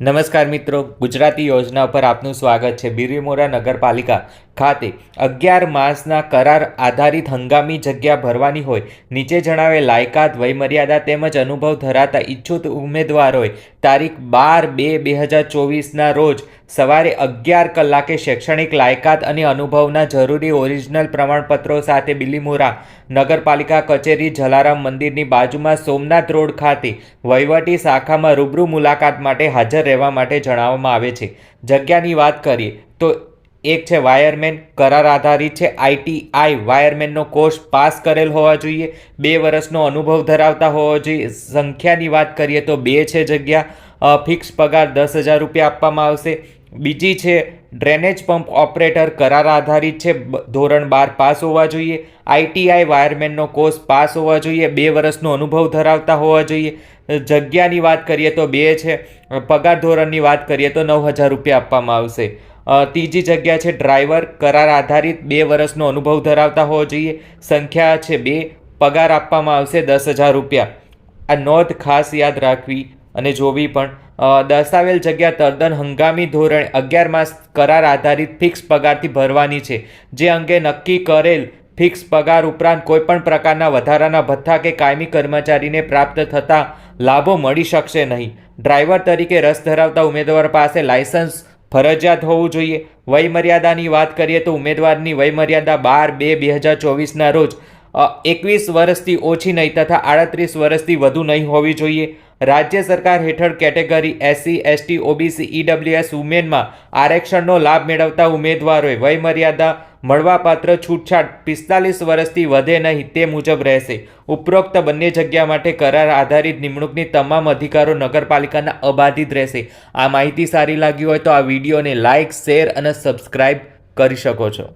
નમસ્કાર મિત્રો, ગુજરાતી યોજના પર આપનું સ્વાગત છે. બિલીમોરા નગરપાલિકા ખાતે અગિયાર માસના કરાર આધારિત હંગામી જગ્યા ભરવાની હોય. નીચે જણાવેલ લાયકાત, વયમર્યાદા તેમજ અનુભવ ધરાવતા ઈચ્છુત ઉમેદવારોએ તારીખ બાર બે બે હજાર ચોવીસના રોજ સવારે અગિયાર કલાકે શૈક્ષણિક લાયકાત અને અનુભવના જરૂરી ઓરિજિનલ પ્રમાણપત્રો સાથે બિલીમોરા નગરપાલિકા કચેરી, જલારામ મંદિરની બાજુમાં સોમનાથ રોડ ખાતે વહીવટી શાખામાં રૂબરૂ મુલાકાત માટે હાજર રહેવા માટે જણાવવામાં આવે છે. જગ્યાની વાત કરીએ તો એક છે વાયરમેન, કરાર આધારિત છે. આઈટીઆઈ વાયરમેનનો કોર્સ પાસ કરેલ હોવા જોઈએ. બે વર્ષનો અનુભવ ધરાવતા હોવો જોઈએ. સંખ્યાની વાત કરીએ તો બે છે જગ્યા. ફિક્સ પગાર દસ હજાર રૂપિયા આપવામાં આવશે. બીજી છે, ડ્રેનેજ પંપ ઓપરેટર કરાર આધારિત છે ધોરણ બાર પાસ હોવા જોઈએ. આઈટીઆઈ વાયરમેનનો કોર્સ પાસ હોવા જોઈએ, બે વર્ષનો અનુભવ ધરાવતા હોવા જોઈએ. જગ્યાની વાત કરીએ તો બે છે, પગાર ધોરણની વાત કરીએ તો નવ હજાર રૂપિયા આપવામાં આવશે. ત્રીજી જગ્યા છે, ડ્રાઈવર કરાર આધારિત, બે વર્ષનો અનુભવ ધરાવતા હોવો જોઈએ. સંખ્યા છે બે, પગાર આપવામાં આવશે દસ હજાર રૂપિયા. આ નોંધ ખાસ યાદ રાખવી અને જોવી પણ. દર્શાવેલ જગ્યા તદ્દન હંગામી ધોરણે અગિયાર માસ કરાર આધારિત ફિક્સ પગારથી ભરવાની છે, જે અંગે નક્કી કરેલ ફિક્સ પગાર ઉપરાંત કોઈપણ પ્રકારના વધારાના ભથ્થા કે કાયમી કર્મચારીને પ્રાપ્ત થતા લાભો મળી શકશે નહીં. ડ્રાઈવર તરીકે રસ ધરાવતા ઉમેદવાર પાસે લાયસન્સ ફરજિયાત હોવું જોઈએ. વયમર્યાદાની વાત કરીએ તો ઉમેદવારની વયમર્યાદા બાર બે બે હજાર ચોવીસના રોજ એકવીસ વર્ષથી ઓછી નહીં તથા આડત્રીસ વર્ષથી વધુ નહીં હોવી જોઈએ. રાજ્ય સરકાર હેઠળ category SC ST OBC EWS વુમેનમાં આરક્ષણનો લાભ મેળવતા ઉમેદવારોએ વયમર્યાદા મળવાપાત્ર છૂટછાટ પિસ્તાલીસ વર્ષથી વધે નહીં તે મુજબ રહેશે. ઉપરોક્ત બંને જગ્યા માટે કરાર આધારિત નિમણૂકની તમામ અધિકારો નગરપાલિકાના અબાધિત રહેશે. આ માહિતી સારી લાગી હોય તો આ વિડીયોને લાઇક, શેર અને સબસ્ક્રાઇબ કરી શકો છો.